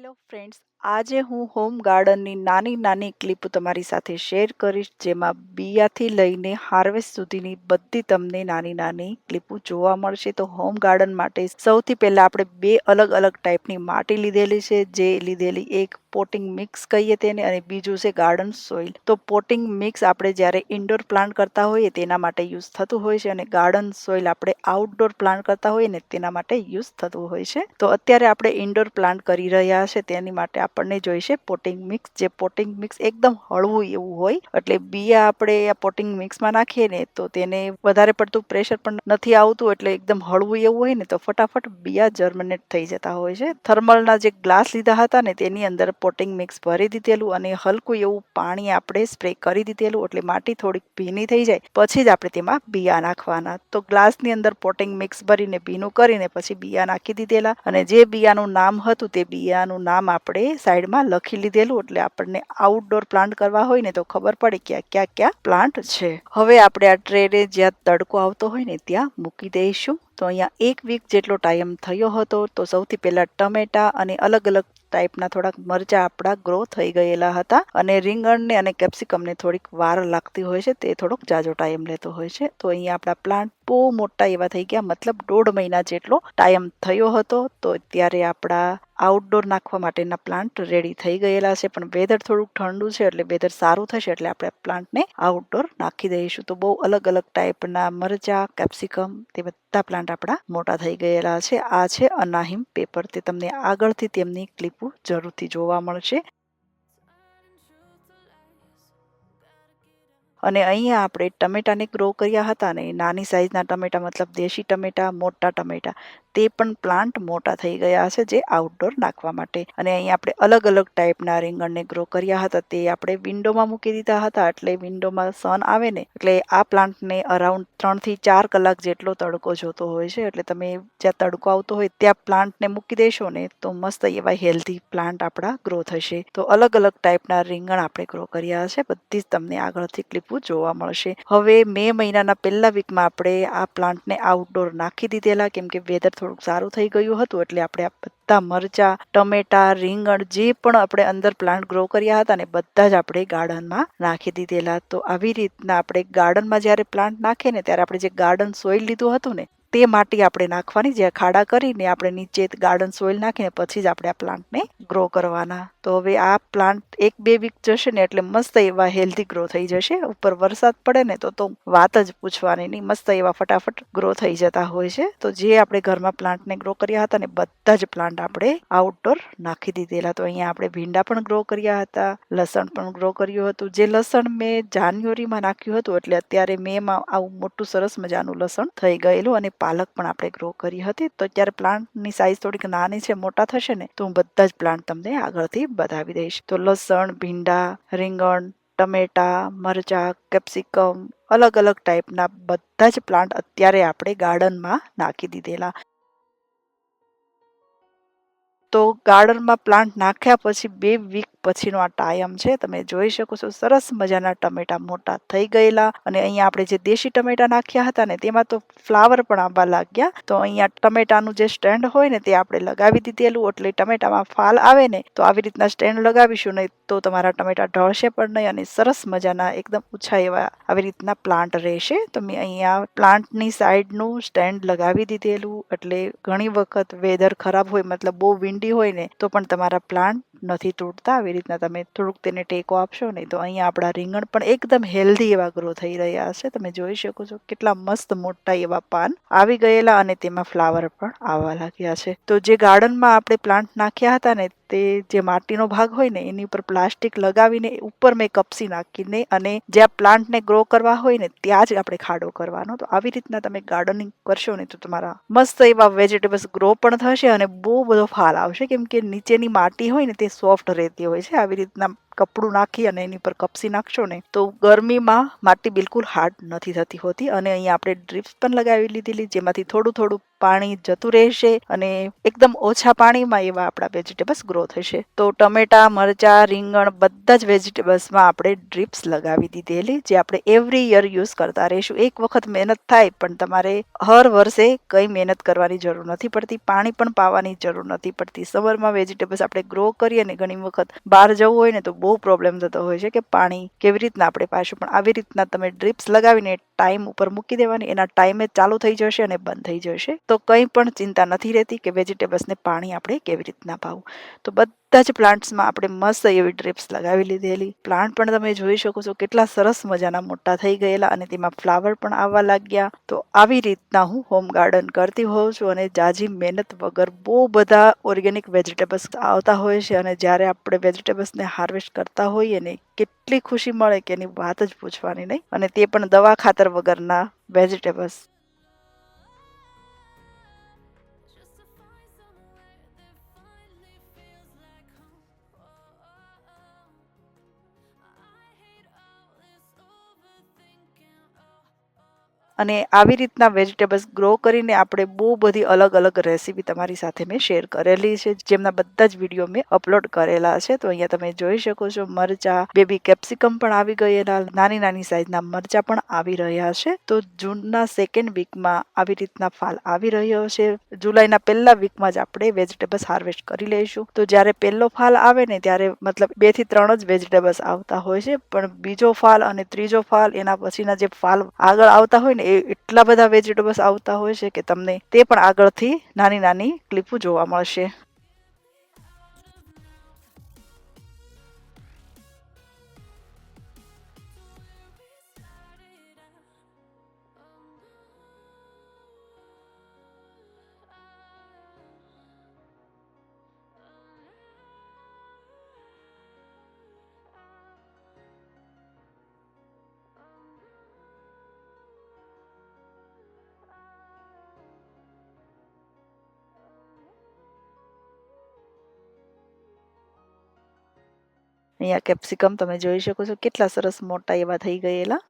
Hello friends, આજે હું home ગાર્ડનની નાની નાની ક્લિપ તમારી સાથે શેર કરીશ, જેમાં બિયાથી લઈને હાર્વેસ્ટ સુધીની બધી તમને નાની નાની ક્લિપો જોવા મળશે. તો હોમ ગાર્ડન માટે સૌથી પહેલાં આપણે બે અલગ અલગ ટાઈપની માટી લીધેલી છે, જે લીધેલી એક પોટિંગ મિક્સ કહીએ તેને અને બીજું છે ગાર્ડન સોઇલ. તો પોટિંગ મિક્સ આપણે જ્યારે ઇન્ડોર પ્લાન્ટ કરતા હોઈએ તેના માટે યુઝ થતું હોય છે અને ગાર્ડન સોઇલ આપણે આઉટડોર પ્લાન્ટ કરતા હોઈએ ને તેના માટે યુઝ થતું હોય છે. તો અત્યારે આપણે ઇન્ડોર પ્લાન્ટ કરી રહ્યા છે તેની માટે આપણને જોઈશે પોટિંગ મિક્સ. જે પોટિંગ મિક્સ એકદમ હળવું એવું હોય, એટલે બિયા આપણે આ પોટિંગ મિક્સમાં નાખીએ ને તો તેને વધારે પડતું પ્રેશર પણ નથી આવતું, એટલે એકદમ હળવું એવું હોય ને તો ફટાફટ બિયા જર્મિનેટ થઈ જતા હોય છે. થર્મલના જે ગ્લાસ લીધા હતા ને તેની અંદર પોટિંગ મિક્સ ભરી દીધેલું અને હલકું એવું પાણી આપણે સ્પ્રે કરી દીધેલું એટલે માટી થોડીક ભીની થઈ જાય. પછી જ આપણે તેમાં બિયા નાખવાના. તો ગ્લાસની અંદર પોટિંગ મિક્સ ભરીને ભીનું કરીને પછી બિયા નાખી દીધેલા અને જે બિયાનું નામ હતું તે બિયાનું નામ આપણે સાઈડમાં લખી લીધેલું એટલે આપણને આઉટડોર પ્લાન્ટ કરવા હોય ને તો ખબર પડે કે આ ક્યાં ક્યાં પ્લાન્ટ છે. હવે આપણે આ ટ્રેને જ્યાં તડકો આવતો હોય ને ત્યાં મૂકી દઈશું. તો અહીંયા એક વીક જેટલો ટાઈમ થયો હતો, તો સૌથી પહેલાં ટમેટા અને અલગ અલગ ટાઈપના થોડાક મરચા આપણા ગ્રો થઈ ગયેલા હતા અને રીંગણને અને કેપ્સિકમને થોડીક વાર લાગતી હોય છે, તે થોડોક જાજો ટાઈમ લેતો હોય છે. તો અહીંયા આપણા પ્લાન્ટ બહુ મોટા એવા થઈ ગયા, મતલબ દોઢ મહિના જેટલો ટાઈમ થયો હતો. તો ત્યારે આપણા આઉટડોર નાખવા માટેના પ્લાન્ટ રેડી થઈ ગયેલા છે. પણ વેધર થોડુંક ઠંડુ છે, એટલે વેધર સારું થશે, એટલે આપણે પ્લાન્ટને આઉટડોર નાખી દઈશું. તો બહુ અલગ અલગ ટાઈપના મરચા કેપ્સિકમ તે બધા પ્લાન્ટ આપણા મોટા થઈ ગયેલા છે. આ છે અનાહિમ પેપર તે તમને આગળથી તેમની ક્લિપો જરૂરથી જોવા મળશે. અને અહીંયા આપણે ટમેટાને ગ્રો કર્યા હતા ને નાની સાઇઝના ટમેટા, મતલબ દેશી ટમેટા, મોટા ટમેટા. તે પણ પ્લાન્ટ મોટા થઈ ગયા છે જે આઉટડોર નાખવા માટે. અને અહીંયા આપણે અલગ અલગ ટાઈપના રીંગણને ગ્રો કર્યા હતા. તે આપણે વિન્ડોમાં મૂકી દીધા હતા. એટલે વિન્ડોમાં સન આવે ને, એટલે આ પ્લાન્ટને અરાઉન્ડ ત્રણથી ચાર કલાક જેટલો તડકો જોતો હોય છે. એટલે તમે જ્યાં તડકો આવતો હોય ત્યાં પ્લાન્ટને મૂકી દેશો ને, તો મસ્ત એવા હેલ્ધી પ્લાન્ટ આપણા ગ્રો થશે. તો અલગ અલગ ટાઈપના રીંગણ આપણે ગ્રો કર્યા છે બધી જ તમને આગળથી ક્લિપો જોવા મળશે. હવે મે મહિનાના પહેલા વીકમાં આપણે આ પ્લાન્ટને આઉટડોર નાખી દીધેલા. કેમ કે વેધર થોડુંક સારું થઈ ગયું હતું એટલે આપણે આ બધા મરચા, ટમેટા, રીંગણ જે પણ આપણે અંદર પ્લાન્ટ ગ્રો કર્યા હતા ને બધા જ આપણે ગાર્ડનમાં નાખી દીધેલા. તો આવી રીતના આપણે ગાર્ડનમાં જ્યારે પ્લાન્ટ નાખીએ ને ત્યારે આપણે જે ગાર્ડન સોઇલ લીધું હતું ને તે માટી આપણે નાખવાની, જે ખાડા કરીને આપણે નીચે ગાર્ડન સોઇલ નાખીને પછી જ આપણે આ પ્લાન્ટને ગ્રો કરવાના. તો હવે આ પ્લાન્ટ એક બે વીક જશે ને એટલે મસ્ત એવા હેલ્ધી ગ્રો થઈ જશે. ઉપર વરસાદ પડે ને તો તો વાત જ પૂછવાની નહીં. મસ્ત એવા ફટાફટ ગ્રો થઈ જતા હોય છે. તો જે આપણે ઘરમાં પ્લાન્ટને ગ્રો કર્યા હતા ને બધા જ પ્લાન્ટ આપણે આઉટડોર નાખી દીધેલા. તો અહીંયા આપણે ભીંડા પણ ગ્રો કર્યા હતા. લસણ પણ ગ્રો કર્યું હતું. જે લસણ મેં જાન્યુઆરીમાં નાખ્યું હતું એટલે અત્યારે મેમાં આવું મોટું સરસ મજાનું લસણ થઈ ગયેલું અને પાલક પણ આપણે ગ્રો કરી હતી. તો અત્યારે પ્લાન્ટની સાઇઝ થોડીક નાની છે, મોટા થશે ને, તો હું બધા જ પ્લાન્ટ તમને આગળથી બતાવી દઈશ. તો લસણ, ભીંડા, રીંગણ, ટમેટા, મરચા કેપ્સિકમ અલગ અલગ ટાઈપના બધા જ પ્લાન્ટ અત્યારે આપણે ગાર્ડનમાં નાખી દીધેલા. તો ગાર્ડનમાં પ્લાન્ટ નાખ્યા પછી બે વીક પછીનો આ ટાઈમ છે. તમે જોઈ શકો છો, સરસ મજાના ટમેટા મોટા થઈ ગયેલા અને અહીંયા આપણે જે દેશી ટમેટા નાખ્યા હતા ને તેમાં તો ફ્લાવર પણ આવવા લાગ્યા. તો અહીંયા ટમેટાનું જે સ્ટેન્ડ હોય ને તે આપણે લગાવી દીધેલું. એટલે ટમેટામાં ફાલ આવે ને તો આવી રીતના સ્ટેન્ડ લગાવીશું નહીં તો તમારા ટમેટા ઢળશે પણ નહીં અને સરસ મજાના એકદમ ઓછા એવા આવી રીતના પ્લાન્ટ રહેશે. તો મેં અહીંયા પ્લાન્ટની સાઈડનું સ્ટેન્ડ લગાવી દીધેલું. એટલે ઘણી વખત વેધર ખરાબ હોય, મતલબ બહુ વિન્ડી હોય ને તો પણ તમારા પ્લાન્ટ નથી તૂટતા. આવી રીતના તમે થોડુંક તેને ટેકો આપશો ને તો અહીંયા આપણા રીંગણ પણ એકદમ હેલ્ધી એવા ગ્રો થઈ રહ્યા છે તમે જોઈ શકો છો કેટલા મસ્ત મોટા એવા પાન આવી ગયેલા અને તેમાં ફ્લાવર પણ આવવા લાગ્યા છે. તો જે ગાર્ડનમાં આપણે પ્લાન્ટ નાખ્યા હતા ને તે જે માટીનો ભાગ હોય ને એની ઉપર પ્લાસ્ટિક લગાવીને ઉપર મેં કપસી નાખીને અને જ્યાં પ્લાન્ટને ગ્રો કરવા હોય ને ત્યાં જ આપણે ખાડો કરવાનો. તો આવી રીતના તમે ગાર્ડનિંગ કરશો ને તો તમારા મસ્ત એવા વેજીટેબલ્સ ગ્રો પણ થશે અને બહુ બધો ફાલ આવશે. કેમ કે નીચેની માટી હોય ને તે સોફ્ટ રહેતી હોય છે આવી રીતના કપડું નાખી અને એની પર કપસી નાખશો ને, તો ગરમીમાં માટી બિલકુલ હાર્ડ નથી થતી હોતી. અને અહીંયા આપણે ડ્રીપ્સ પણ લગાવી લીધેલી, જેમાંથી થોડું થોડું પાણી જતું રહેશે અને એકદમ ઓછા પાણીમાં એવા આપણા વેજીટેબલ્સ ગ્રો થશે. તો ટમેટા, મરચા, રીંગણ બધા જ વેજીટેબલ્સમાં આપણે ડ્રીપ્સ લગાવી દીધેલી, જે આપણે એવરી યર યુઝ કરતા રહીશું. એક વખત મહેનત થાય, પણ તમારે હર વર્ષે કંઈ મહેનત કરવાની જરૂર નથી પડતી, પાણી પણ પાવાની જરૂર નથી પડતી. સમરમાં વેજીટેબલ્સ આપણે ગ્રો કરીએ ને ઘણી વખત બહાર જવું હોય ને, તો બહુ પ્રોબ્લેમ થતો હોય છે કે પાણી કેવી રીતના આપણે પાસે પણ આવી રીતના તમે ડ્રીપ્સ લગાવીને ટાઈમ ઉપર મૂકી દેવાની, એના ટાઈમે ચાલુ થઈ જશે અને બંધ થઈ જશે. તો કંઈ પણ ચિંતા નથી રહેતી કે વેજીટેબલ્સને પાણી આપણે કેવી રીતના પાવું. તો બધા જ પ્લાન્ટ્સમાં આપણે મસ્ત એવી ડ્રીપ્સ લગાવી લીધેલી. પ્લાન્ટ પણ તમે જોઈ શકો છો કેટલા સરસ મજાના મોટા થઈ ગયેલા અને તેમાં ફ્લાવર પણ આવવા લાગ્યા. તો આવી રીતના હું હોમ ગાર્ડન કરતી હોઉં છું અને જાજી મહેનત વગર બહુ બધા ઓર્ગેનિક વેજીટેબલ્સ આવતા હોય છે અને જ્યારે આપણે વેજીટેબલ્સને હાર્વેસ્ટ કરતા હોઈએ ને કેટલી ખુશી મળે કે એની વાત જ પૂછવાની નહીં. અને તે પણ દવા ખાતર વગરના વેજીટેબલ્સ. અને આવી રીતના વેજીટેબલ્સ ગ્રો કરીને આપણે બહુ બધી અલગ અલગ રેસીપી તમારી સાથે મેં શેર કરેલી છે. જેમના બધા જ વીડિયો મેં અપલોડ કરેલા છે. તો અહીંયા તમે જોઈ શકો છો મરચા બેબી કેપ્સિકમ પણ આવી ગયેલા, નાની નાની સાઈઝના મરચા પણ આવી રહ્યા છે. તો જૂનના સેકન્ડ વીકમાં આવી રીતના ફાલ આવી રહ્યો છે. જુલાઈના પહેલા વીકમાં જ આપણે વેજીટેબલ્સ હાર્વેસ્ટ કરી લઈશું. તો જ્યારે પહેલો ફાલ આવે ને ત્યારે મતલબ બેથી ત્રણ જ વેજીટેબલ્સ આવતા હોય છે. પણ બીજો ફાલ અને ત્રીજો ફાલ એના પછીના જે ફાલ આગળ આવતા હોય ને એ એટલા બધા વેજીટેબલ્સ આવતા હોય છે કે તમને તે પણ આગળથી નાની નાની ક્લિપો જોવા મળશે. અહીંયા કેપ્સિકમ તમે જોઈ શકો છો. કેટલા સરસ મોટા એવા થઈ ગયેલા.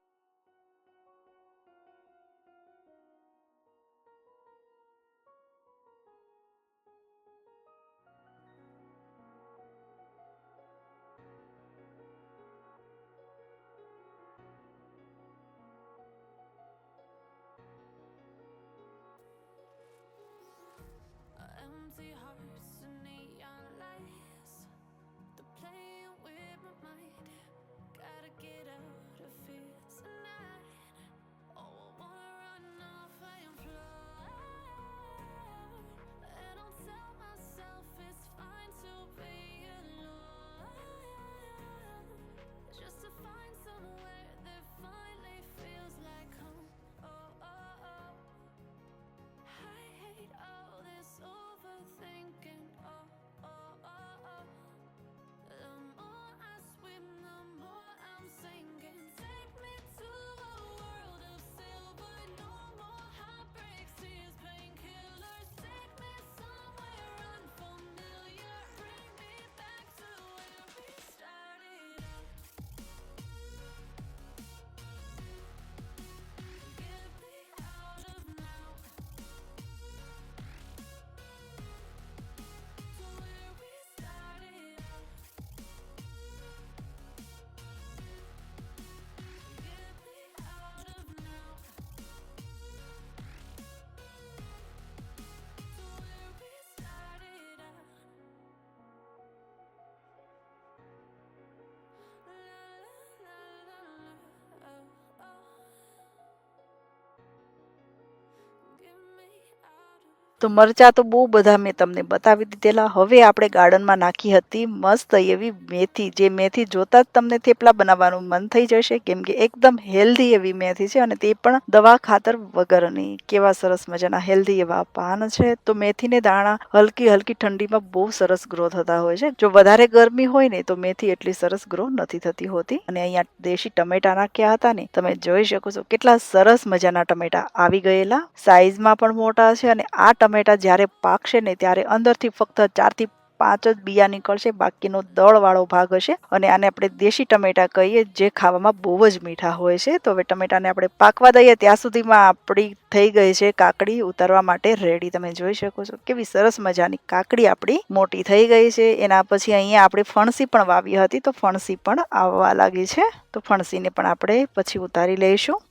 તો મરચા તો બહુ બધા મેં તમને બતાવી દીધેલા. હવે આપણે ગાર્ડનમાં નાખી હતી મસ્ત એવી મેથી. જે મેથી જોતા જ તમને થેપલા બનાવવાનું મન થઈ જશે, કેમ કે એકદમ હેલ્ધી એવી મેથી છે અને તે પણ દવા ખાતર વગરની. કેવા સરસ મજાના હેલ્ધી એવા પાન છે. તો મેથીને દાણા હલકી હલકી ઠંડીમાં બહુ સરસ ગ્રો થતા હોય છે. જો વધારે ગરમી હોય ને, તો મેથી એટલી સરસ ગ્રો નથી થતી હોતી. અને અહીંયા દેશી ટમેટા નાખ્યા હતા ને, તમે જોઈ શકો છો કેટલા સરસ મજાના ટમેટા આવી ગયેલા. સાઈઝમાં પણ મોટા છે અને આ ટમેટા જ્યારે પાકશે ને ત્યારે અંદરથી ફક્ત ચારથી પાંચ જ બિયા નીકળશે, બાકીનો દળવાળો ભાગ હશે. અને આને આપણે દેશી ટમેટા કહીએ, જે ખાવામાં બહુ જ મીઠા હોય છે. તો હવે ટમેટાને આપણે પાકવા દઈએ, ત્યાં સુધીમાં આપણી થઈ ગઈ છે કાકડી ઉતારવા માટે રેડી તમે જોઈ શકો છો કેવી સરસ મજાની કાકડી આપણી મોટી થઈ ગઈ છે. એના પછી અહીંયા આપણે ફણસી પણ વાવી હતી, તો ફણસી પણ આવવા લાગી છે. તો ફણસીને પણ આપણે પછી ઉતારી લઈશું.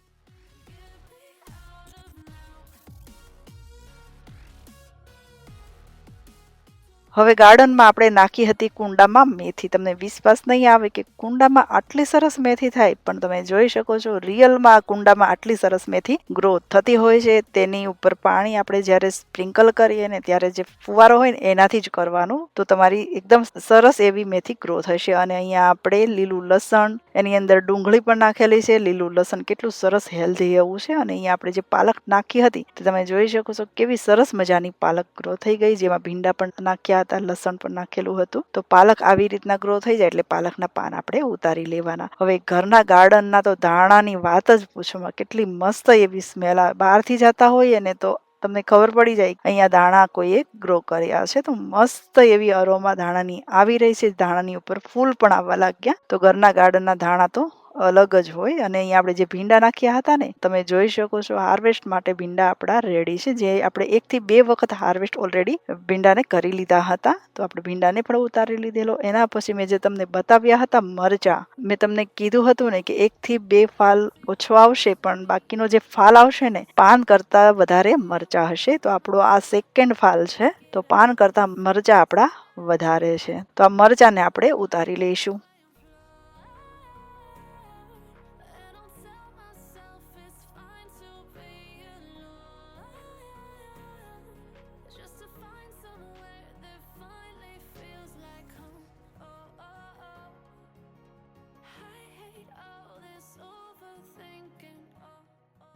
હવે ગાર્ડનમાં આપણે નાખી હતી કુંડામાં મેથી. તમને વિશ્વાસ નહીં આવે કે કુંડામાં આટલી સરસ મેથી થાય, પણ તમે જોઈ શકો છો રિયલમાં કુંડામાં આટલી સરસ મેથી ગ્રોથ થતી હોય છે. તેની ઉપર પાણી આપણે જ્યારે સ્પ્રિંકલ કરીએ ને ત્યારે જે ફુવારો હોય ને એનાથી જ કરવાનું. તો તમારી એકદમ સરસ એવી મેથી ગ્રો થશે અને અહીંયા આપણે લીલું લસણ, એની અંદર ડુંગળી પણ નાખેલી છે. લીલું લસણ કેટલું સરસ હેલ્ધી એવું છે. અને અહીંયા આપણે જે પાલક નાખી હતી, તો તમે જોઈ શકો છો કેવી સરસ મજાની પાલક ગ્રો થઈ ગઈ, જેમાં ભીંડા પણ નાખ્યા હતા લસણ પણ નાખેલું હતું. તો પાલક આવી રીતના ગ્રો થઈ જાય એટલે પાલકના પાન આપણે ઉતારી લેવાના. હવે ઘરના ગાર્ડનના તો ધાણાની વાત જ પૂછવામાં કેટલી મસ્ત એવી સ્મેલ આવે બહારથી જતા હોઈએ ને તો તમને ખબર પડી જાય અહીંયા ધાણા કોઈએ ગ્રો કર્યા છે. તો મસ્ત એવી અરોમા ધાણાની આવી રહી છે. ધાણાની ઉપર ફૂલ પણ આવવા લાગ્યા. તો ઘરના ગાર્ડનના ધાણા તો અલગ જ હોય અને અહીંયા આપણે જે ભીંડા નાખ્યા હતા ને, તમે જોઈ શકો છો હાર્વેસ્ટ માટે ભીંડા આપણા રેડી છે. જે આપણે એકથી બે વખત હાર્વેસ્ટ ઓલરેડી ભીંડાને કરી લીધા હતા. તો આપણે ભીંડાને પણ ઉતારી લીધેલો. એના પછી મેં જે તમને બતાવ્યા હતા મરચા, મેં તમને કીધું હતું ને કે એકથી બે ફાલ ઓછો આવશે, પણ બાકીનો જે ફાલ આવશે ને, પાન કરતા વધારે મરચા હશે. તો આપણો આ સેકન્ડ ફાલ છે. તો પાન કરતા મરચા આપણા વધારે છે. તો આ મરચાને આપણે ઉતારી લઈશું.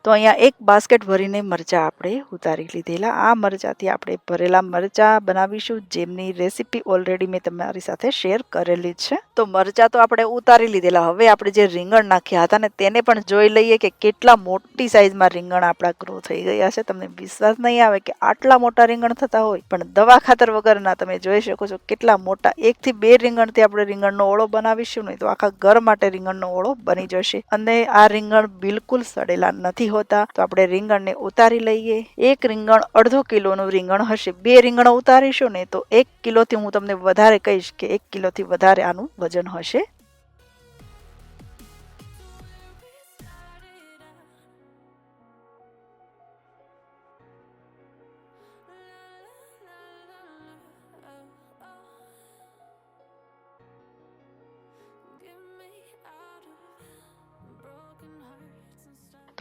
તો અહીંયા એક બાસ્કેટ ભરીને મરચાં આપણે ઉતારી લીધેલા. આ મરચાંથી આપણે ભરેલા મરચાં બનાવીશું. જેમની રેસીપી ઓલરેડી મેં તમારી સાથે શેર કરેલી છે. તો મરચાં તો આપણે ઉતારી લીધેલા. હવે આપણે જે રીંગણ નાખ્યા હતા ને તેને પણ જોઈ લઈએ કે કેટલા મોટી સાઇઝમાં રીંગણ આપણા ગ્રો થઈ ગયા છે. તમને વિશ્વાસ નહીં આવે કે આટલા મોટા રીંગણ થતા હોય. પણ દવા ખાતર વગરના તમે જોઈ શકો છો કેટલા મોટા. એકથી બે રીંગણથી આપણે રીંગણનો ઓળો બનાવીશું ને તો આખા ઘર માટે રીંગણનો ઓળો બની જશે. અને આ રીંગણ બિલકુલ સડેલા નથી હોતા, તો આપણે રીંગણને ઉતારી લઈએ. એક રીંગણ અડધો કિલોનું રીંગણ હશે. બે રીંગણ ઉતારીશું ને તો એક કિલોથી હું તમને વધારે કહીશ કે એક કિલોથી વધારે આનું વજન હશે.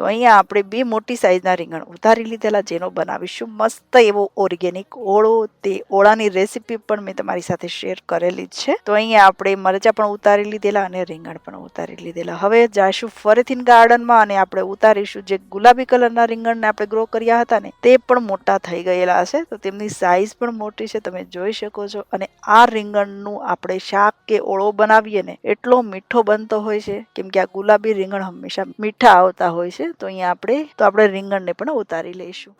તો અહીંયા આપણે બે મોટી સાઈઝના રીંગણ ઉતારી લીધેલા જેનો બનાવીશું. મસ્ત એવો ઓર્ગેનિક ઓળો. તે ઓળાની રેસીપી પણ મેં તમારી સાથે શેર કરેલી જ છે. તો અહીંયા આપણે મરચાં પણ ઉતારી લીધેલા અને રીંગણ પણ ઉતારી લીધેલા. હવે જાશું ફરીથી ગાર્ડનમાં અને આપણે ઉતારીશું જે ગુલાબી કલરના રીંગણને આપણે ગ્રો કર્યા હતા ને, તે પણ મોટા થઈ ગયેલા હશે. તો તેમની સાઈઝ પણ મોટી છે, તમે જોઈ શકો છો. અને આ રીંગણનું આપણે શાક કે ઓળો બનાવીએ ને, એટલો મીઠો બનતો હોય છે. કેમ કે આ ગુલાબી રીંગણ હંમેશા મીઠા આવતા હોય છે. તો અહીંયા આપણે તો આપણે રીંગણને પણ ઉતારી લઈશું.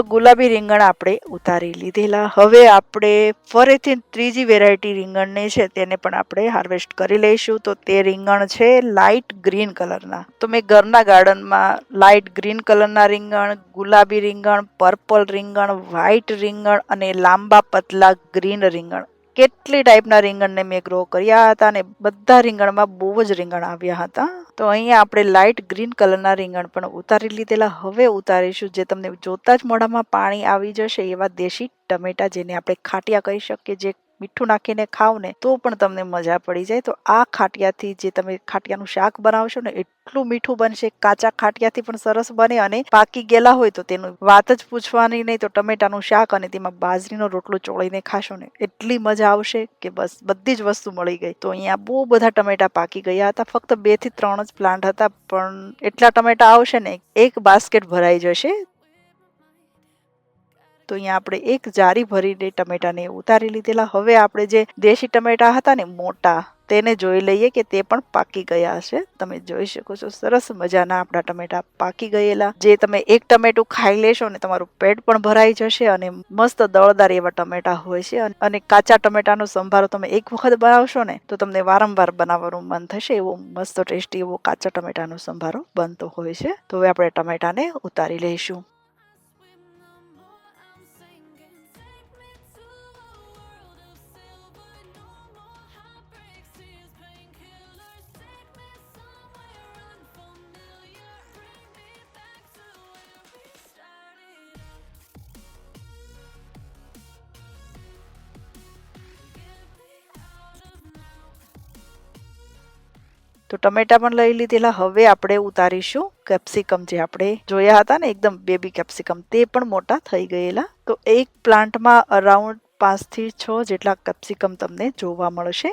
તો ગુલાબી રીંગણ આપણે ઉતારી લીધેલા. હવે આપણે ફરીથી ત્રીજી વેરાયટી રીંગણની છે, તેને પણ આપણે હાર્વેસ્ટ કરી લઈશું. તો તે રીંગણ છે લાઇટ ગ્રીન કલરના. તો મેં ઘરના ગાર્ડનમાં લાઇટ ગ્રીન કલરના રીંગણ, ગુલાબી રીંગણ, પર્પલ રીંગણ વ્હાઇટ રીંગણ અને લાંબા પતલા ગ્રીન રીંગણ કેટલી ટાઈપના રીંગણને મેં ગ્રો કર્યા હતા અને બધા રીંગણમાં બહુ જ રીંગણ આવ્યા હતા. તો અહીંયા આપણે લાઇટ ગ્રીન કલરના રીંગણ પણ ઉતારી લીધેલા. હવે ઉતારીશું જે તમને જોતા જ મોઢામાં પાણી આવી જશે એવા દેશી ટમેટા જેને આપણે ખાટિયા કહી શકીએ, જે મીઠું નાખીને ખાવ ને, તો પણ તમને મજા પડી જાય. તો આ ખાટિયાથી જે તમે ખાટિયાનું શાક બનાવશો ને, એટલું મીઠું બનશે, કાચા ખાટિયાથી પણ સરસ બને અને પાકી ગયેલા હોય તો તેનું વાત જ પૂછવાની નહીં. તો ટમેટાનું શાક અને તેમાં બાજરીનો રોટલો ચોળીને ખાશો ને, એટલી મજા આવશે કે બસ, બધી જ વસ્તુ મળી ગઈ. તો અહીંયા બહુ બધા ટમેટા પાકી ગયા હતા. ફક્ત બેથી ત્રણ જ પ્લાન્ટ હતા, પણ એટલા ટમેટા આવશે ને, એક બાસ્કેટ ભરાઈ જશે. તો અહીંયા આપણે એક જારી ભરીને ટમેટાને ઉતારી લીધેલા. હવે આપણે જે દેશી ટમેટા હતા ને મોટા, તેને જોઈ લઈએ કે તે પણ પાકી ગયા હશે. તમે જોઈ શકો છો, સરસ મજાના આપણા ટમેટા પાકી ગયેલા. જે તમે એક ટમેટું ખાઈ લેશો ને તમારું પેટ પણ ભરાઈ જશે અને મસ્ત દળદાર એવા ટમેટા હોય છે. અને- અને કાચા ટમેટાનો સંભારો તમે એક વખત બનાવશો ને તો તમને વારંવાર બનાવવાનું મન થશે. એવો મસ્ત ટેસ્ટી એવો કાચા ટમેટાનો સંભારો બનતો હોય છે. તો હવે આપણે ટમેટાને ઉતારી લઈશું. તો ટમેટા પણ લઈ લીધેલા. હવે આપણે ઉતારીશું કેપ્સિકમ જે આપણે જોયા હતા ને, એકદમ બેબી કેપ્સિકમ, તે પણ મોટા થઈ ગયેલા. તો એક પ્લાન્ટમાં અરાઉન્ડ પાંચથી છ જેટલા કેપ્સિકમ તમને જોવા મળશે.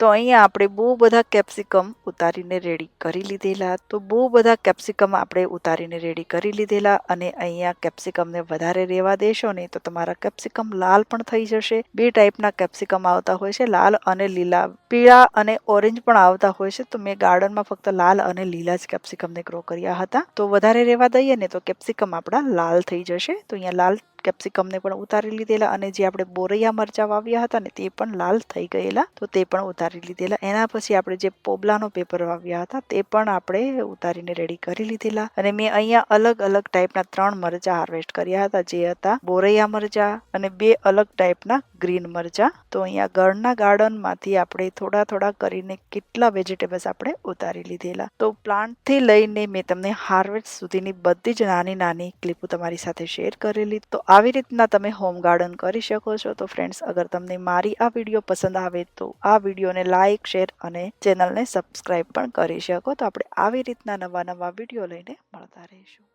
તો અહીંયા આપણે બહુ બધા કેપ્સિકમ ઉતારીને રેડી કરી લીધેલા. તો બહુ બધા કેપ્સિકમ આપણે ઉતારીને રેડી કરી લીધેલા અને અહીંયા કેપ્સિકમને વધારે રહેવા દેશો ને તો તમારા કેપ્સિકમ લાલ પણ થઈ જશે. બે ટાઈપના કેપ્સિકમ આવતા હોય છે, લાલ અને લીલા. પીળા અને ઓરેન્જ પણ આવતા હોય છે. તો મેં ગાર્ડનમાં ફક્ત લાલ અને લીલા જ કેપ્સિકમને ગ્રો કર્યા હતા. તો વધારે રહેવા દઈએ ને તો કેપ્સિકમ આપણા લાલ થઈ જશે. તો અહીંયા લાલ કેપ્સિકમને પણ ઉતારી લીધેલા અને જે આપણે બોરૈયા મરચા વાવ્યા હતા ને તે પણ લાલ થઈ ગયેલા, તો તે પણ ઉતારી લીધેલા. એના પછી આપણે જે પોબલાનો પેપર વાવ્યા હતા તે પણ આપણે ઉતારીને રેડી કરી લીધેલા. અને મેં અહીંયા અલગ અલગ ટાઈપના ત્રણ મરચા હાર્વેસ્ટ કર્યા હતા, જે હતા બોરૈયા મરચા અને બે અલગ ટાઈપના ગ્રીન મરચા. તો અહીંયા ઘરના ગાર્ડનમાંથી આપણે થોડા થોડા કરીને કેટલા વેજીટેબલ્સ આપણે ઉતારી લીધેલા. તો પ્લાન્ટથી લઈને મેં તમને હાર્વેસ્ટ સુધીની બધી જ નાની નાની ક્લિપો તમારી સાથે શેર કરેલી. તો આવી રીતના તમે હોમ ગાર્ડન કરી શકો છો. તો ફ્રેન્ડ્સ અગર તમને મારી આ વીડિયો પસંદ આવે તો આ વિડીયોને લાઇક શેર અને ચેનલને સબસ્ક્રાઈબ પણ કરી શકો. તો આપણે આવી રીતના નવા નવા વીડિયો લઈને મળતા રહીશું.